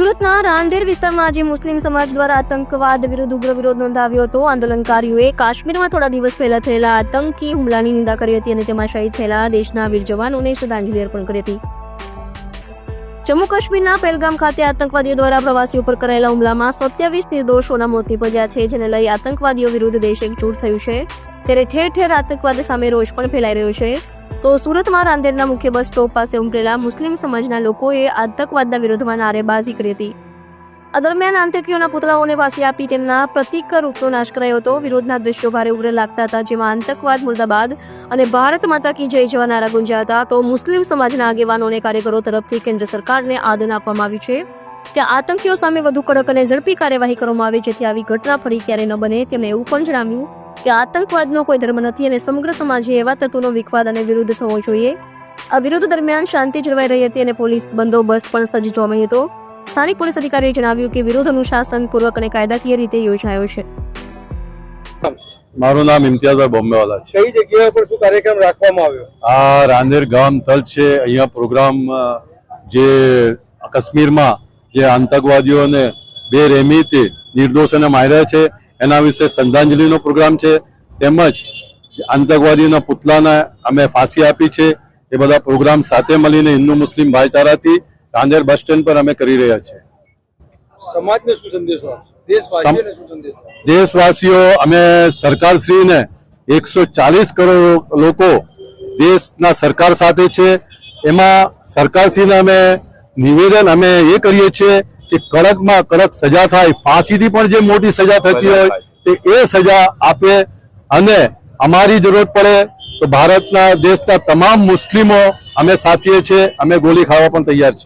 સુરતના રાંદેર વિસ્તારમાં આજે મુસ્લિમ સમાજ દ્વારા આતંકવાદ વિરુદ્ધ ઉગ્ર વિરોધ નોંધાવ્યો હતો. આંદોલનકારીઓએ કાશ્મીરમાં થોડા દિવસ પહેલા થયેલા આતંકી હુમલાની નિંદા કરી હતી અને તેમાં શહીદ થયેલા દેશના વીર જવાનોને શ્રદ્ધાંજલિ અર્પણ કરી હતી. જમ્મુ કાશ્મીરના પહેલગામ ખાતે આતંકવાદીઓ દ્વારા પ્રવાસીઓ પર કરાયેલા હુમલામાં સત્યાવીસ નિર્દોષોના મોત નિપજ્યા છે, જેને લઈ આતંકવાદીઓ વિરુદ્ધ દેશ એકજૂટ થયું છે. ત્યારે ઠેર ઠેર આતંકવાદ સામે રોષ પણ ફેલાઈ રહ્યો છે. તો સુરતમાં રાંદેરના મુખ્ય બસ સ્ટોપ પાસે ઉમટેલા મુસ્લિમ સમાજના લોકોએ આતંકવાદના વિરોધમાં નારેબાજી કરી હતી. આ દરમિયાન આતંકીઓના પુતળાઓને વાસી આપી તેમના પ્રતિક રૂપનો નાશ કરાયો હતો. વિરોધના દ્રશ્યો ભારે ઉગ્ર લાગતા હતા, જેમાં આતંકવાદ મુર્દાબાદ અને ભારત માતા કી જય જેવા નારા ગુંજ્યા હતા. તો મુસ્લિમ સમાજના આગેવાનો અને કાર્યકરો તરફથી કેન્દ્ર સરકારને આદન આપવામાં આવ્યું છે કે આતંકીઓ સામે વધુ કડક અને ઝડપી કાર્યવાહી કરવામાં આવે, જેથી આવી ઘટના ફરી ક્યારે ન બને તેમણે એવું પણ જણાવ્યું કે આતંકવાદનો કોઈ ધર્મ નથી અને સમગ્ર સમાજે એવા તત્વોનો વિખવાદ અને વિરુદ્ધ થવો જોઈએ. આ વિરોધ દરમિયાન શાંતિ જળવાઈ રહી હતી અને પોલીસ બંદોબસ્ત પણ સજ્જ જોવા હતો. સ્થાનિક પોલીસ અધિકારીએ જણાવ્યું કે વિરોધ અનુશાસનપૂર્વક અને કાયદાકીય રીતે યોજાયો છે. મારું નામ ઇમ્તિયાઝભાઈ બોમ્બેવાલા છે. કઈ જગ્યા પર શું કાર્યક્રમ રાખવામાં આવ્યો? આ રાંદેર ગામ તલ છે. અહીંયા પ્રોગ્રામ જે કાશ્મીરમાં જે આતંકવાદીઓને બેરહેમીથી નિર્દોષોને માર્યા છે. એના વિશે શ્રદ્ધાંજલિનો પ્રોગ્રામ છે. તેમજ આતંકવાદીઓના પુતલાને અમે ફાંસી આપી છે. એ બધા પ્રોગ્રામ સાથે મળીને હિન્દુ મુસ્લિમ ભાઈચારાથી રાંદેર બસ સ્ટેન્ડ પર અમે કરી રહ્યા છીએ. સમાજને શું સંદેશો? દેશવાસીઓ અમે સરકારશ્રીને એકસો ચાલીસ કરોડ લોકો દેશના સરકાર સાથે છે. એમાં સરકારશ્રીને અમે નિવેદન અમે એ કરીએ છીએ કે કડકમાં કડક સજા થાય ફાંસીથી પણ જે મોટી સજા થતી હોય તે એ સજા આપે અને અમારી જરૂરત પડે તો ભારતના દેશના તમામ મુસ્લિમો અમે સાચીએ છીએ અમે ગોળી ખાવા પણ તૈયાર છીએ.